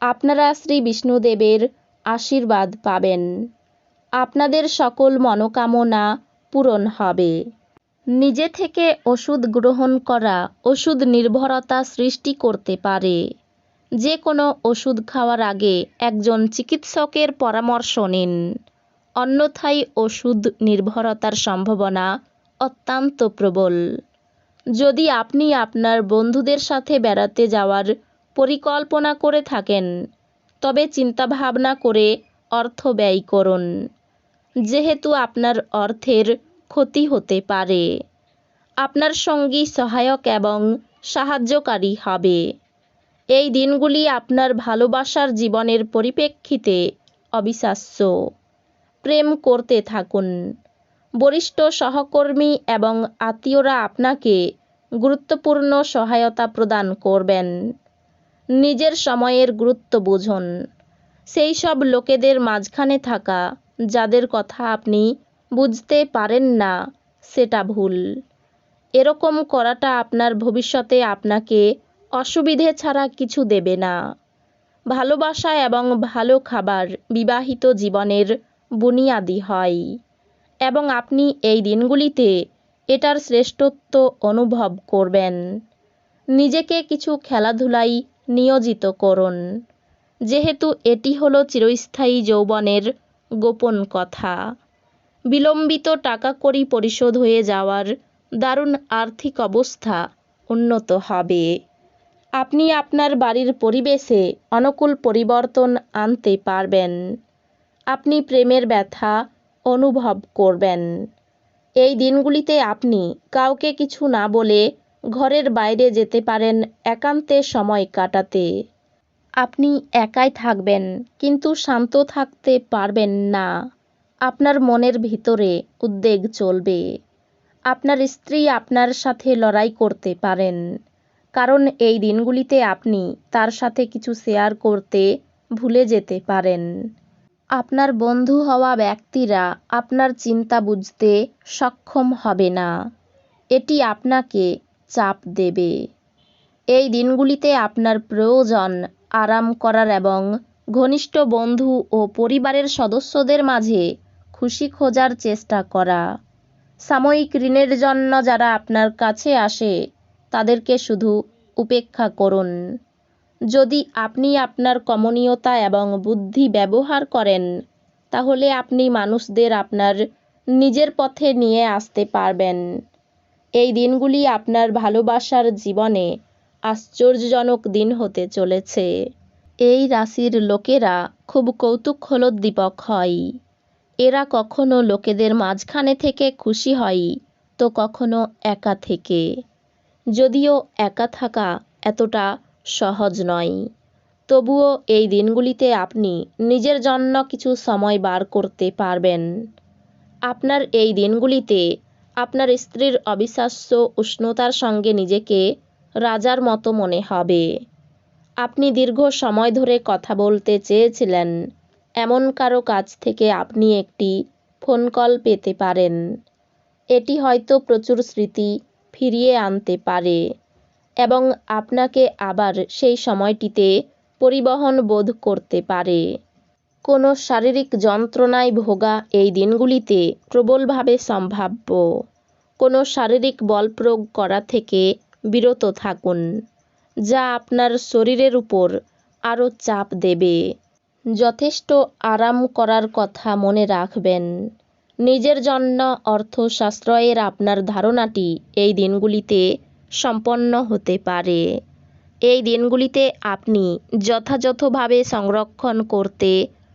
আপনারা শ্রী বিষ্ণুদেবের আশীর্বাদ পাবেন। আপনাদের সকল মনোকামনা পূরণ হবে। নিজে থেকে ওষুধ গ্রহণ করা, ওষুধ নির্ভরতা সৃষ্টি করতে পারে। যে কোনো ওষুধ খাওয়ার আগে একজন চিকিৎসকের পরামর্শ নিন। অন্যথায় ওষুধ নির্ভরতার সম্ভাবনা অত্যন্ত প্রবল। যদি আপনি আপনার বন্ধুদের সাথে বেড়াতে যাওয়ার পরিকল্পনা করে থাকেন। তবে চিন্তাভাবনা করে অর্থ ব্যয় করুন। যেহেতু আপনার অর্থের ক্ষতি হতে পারে। আপনার সঙ্গী সহায়ক এবং সাহায্যকারী হবে। এই দিনগুলি আপনার ভালোবাসার জীবনের পরিপ্রেক্ষিতে অবিশ্বাস্য। প্রেম করতে থাকুন। বরিষ্ঠ সহকর্মী এবং আত্মীয়রা আপনাকে গুরুত্বপূর্ণ সহায়তা প্রদান করবেন। নিজের সময়ের গুরুত্ব বুঝুন। সেই সব লোকেদের মাঝখানে থাকা, যাদের কথা আপনি বুঝতে পারেন না, সেটা ভুল। এরকম করাটা আপনার ভবিষ্যতে আপনাকে অসুবিধে ছাড়া কিছু দেবে না। ভালোবাসা এবং ভালো খাবার বিবাহিত জীবনের বুনিয়াদি হয়। এবং আপনি এই দিনগুলিতে এটার শ্রেষ্ঠত্ব অনুভব করবেন। নিজেকে কিছু খেলাধুলায় নিয়োজিত করুন। যেহেতু এটি হলো চিরস্থায়ী যৌবনের গোপন কথা। বিলম্বিত টাকা কড়ি পরিশোধ হয়ে যাওয়ার দারুণ আর্থিক অবস্থা উন্নত হবে। আপনি আপনার বাড়ির পরিবেশে অনুকূল পরিবর্তন আনতে পারবেন। আপনি প্রেমের ব্যথা অনুভব করবেন। এই দিনগুলিতে আপনি কাউকে কিছু না বলে ঘরের বাইরে যেতে পারেন, একান্তে সময় কাটাতে। আপনি একাই থাকবেন, কিন্তু শান্ত থাকতে পারবেন না। আপনার মনের ভিতরে উদ্বেগ চলবে। আপনার স্ত্রী আপনার সাথে লড়াই করতে পারেন, কারণ এই দিনগুলিতে আপনি তার সাথে কিছু শেয়ার করতে ভুলে যেতে পারেন। আপনার বন্ধু হওয়া ব্যক্তিরা আপনার চিন্তা বুঝতে সক্ষম হবে না। এটি আপনাকে চাপ দেবে। এই দিনগুলিতে আপনার প্রয়োজন আরাম করার এবং ঘনিষ্ঠ বন্ধু ও পরিবারের সদস্যদের মাঝে খুশি খোঁজার চেষ্টা করা। সাময়িক ঋণের জন্য যারা আপনার কাছে আসে, তাদেরকে শুধু উপেক্ষা করুন। যদি আপনি আপনার কমনীয়তা এবং বুদ্ধি ব্যবহার করেন, তাহলে আপনি মানুষদের আপনার নিজের পথে নিয়ে আসতে পারবেন। এই দিনগুলি আপনার ভালোবাসার জীবনে আশ্চর্যজনক দিন হতে চলেছে। এই রাশির লোকেরা খুব কৌতূহলোদ্দীপক হয়। এরা কখনো লোকেদের মাঝখানে থেকে খুশি হয়, তো কখনো একা থেকে। যদিও একা থাকা এতটা সহজ নয়। তবুও এই দিনগুলিতে আপনি নিজের জন্য কিছু সময় বার করতে পারবেন। আপনার এই দিনগুলিতে আপনার স্ত্রীর অবিশ্বাস্য উষ্ণতার সঙ্গে নিজেকে রাজার মতো মনে হবে। আপনি দীর্ঘ সময় ধরে কথা বলতে চেয়েছিলেন। এমন কারও কাছ থেকে আপনি একটি ফোন কল পেতে পারেন। এটি হয়তো প্রচুর স্মৃতি ফিরিয়ে আনতে পারে এবং আপনাকে আবার সেই সময়টিতে পরিবহন বোধ করতে পারে। কোনো শারীরিক যন্ত্রণায় ভোগা এই দিনগুলিতে প্রবলভাবে সম্ভাব্য। কোনো শারীরিক বল প্রয়োগ করা থেকে বিরত থাকুন, যা আপনার শরীরের উপর আরও চাপ দেবে। যথেষ্ট আরাম করার কথা মনে রাখবেন। নিজের জন্য অর্থ সাশ্রয়ের আপনার ধারণাটি এই দিনগুলিতে সম্পন্ন হতে পারে। এই দিনগুলিতে আপনি যথাযথভাবে সংরক্ষণ করতে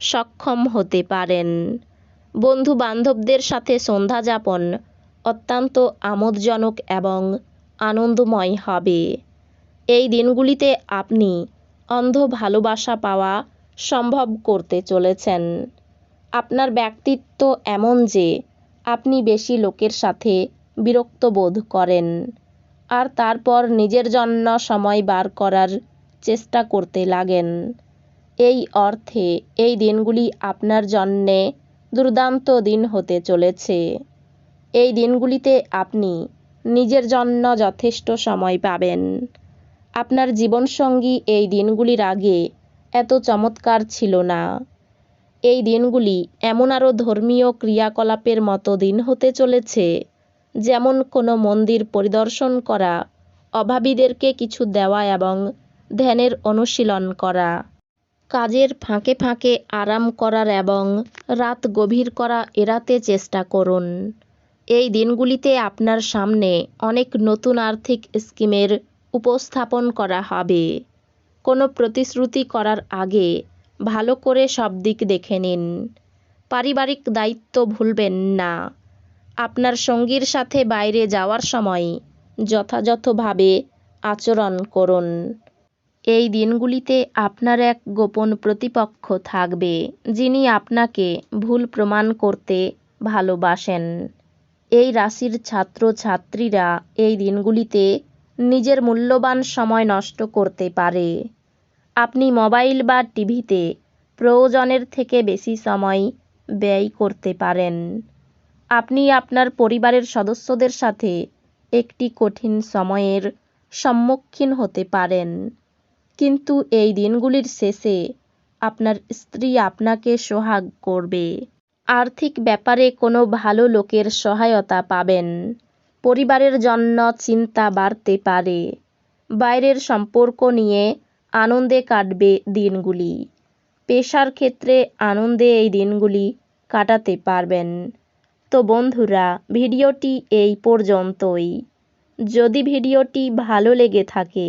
সক্ষম হতে পারেন। বন্ধু বান্ধবদের সাথে সন্ধ্যা যাপন অত্যন্ত আমোদজনক এবং আনন্দময় হবে। এই দিনগুলিতে আপনি অন্ধ ভালোবাসা পাওয়া সম্ভব করতে চলেছেন। আপনার ব্যক্তিত্ব এমন যে আপনি বেশি লোকের সাথে বিরক্ত বোধ করেন আর তারপর নিজের জন্য সময় বার করার চেষ্টা করতে লাগেন। এই অর্থে এই দিনগুলি আপনার জন্যে দুর্দান্ত দিন হতে চলেছে। এই দিনগুলিতে আপনি নিজের জন্য যথেষ্ট সময় পাবেন। আপনার জীবনসঙ্গী এই দিনগুলির আগে এত চমৎকার ছিল না। এই দিনগুলি এমন আরও ধর্মীয় ক্রিয়াকলাপের মতো দিন হতে চলেছে, যেমন কোনো মন্দির পরিদর্শন করা, অভাবীদেরকে কিছু দেওয়া এবং ধ্যানের অনুশীলন করা। কাজের ফাঁকে ফাঁকে আরাম করার এবং রাত গভীর করা এড়াতে চেষ্টা করুন। এই দিনগুলিতে আপনার সামনে অনেক নতুন আর্থিক স্কিমের উপস্থাপন করা হবে। কোনো প্রতিশ্রুতি করার আগে ভালো করে সব দিক দেখে নিন। পারিবারিক দায়িত্ব ভুলবেন না। আপনার সঙ্গীর সাথে বাইরে যাওয়ার সময় যথাযথভাবে আচরণ করুন। এই দিনগুলিতে আপনার এক গোপন প্রতিপক্ষ থাকবে, যিনি আপনাকে ভুল প্রমাণ করতে ভালোবাসেন। এই রাশির ছাত্র ছাত্রীরা এই দিনগুলিতে নিজের মূল্যবান সময় নষ্ট করতে পারে। আপনি মোবাইল বা টিভিতে প্রয়োজনের থেকে বেশি সময় ব্যয় করতে পারেন। আপনি আপনার পরিবারের সদস্যদের সাথে একটি কঠিন সময়ের সম্মুখীন হতে পারেন। কিন্তু এই দিনগুলির শেষে আপনার স্ত্রী আপনাকে সোহাগ করবে। আর্থিক ব্যাপারে কোনো ভালো লোকের সহায়তা পাবেন। পরিবারের জন্য চিন্তা বাড়তে পারে। বাইরের সম্পর্ক নিয়ে আনন্দে কাটবে দিনগুলি। পেশার ক্ষেত্রে আনন্দে এই দিনগুলি কাটাতে পারবেন। তো বন্ধুরা, ভিডিওটি এই পর্যন্তই। যদি ভিডিওটি ভালো লেগে থাকে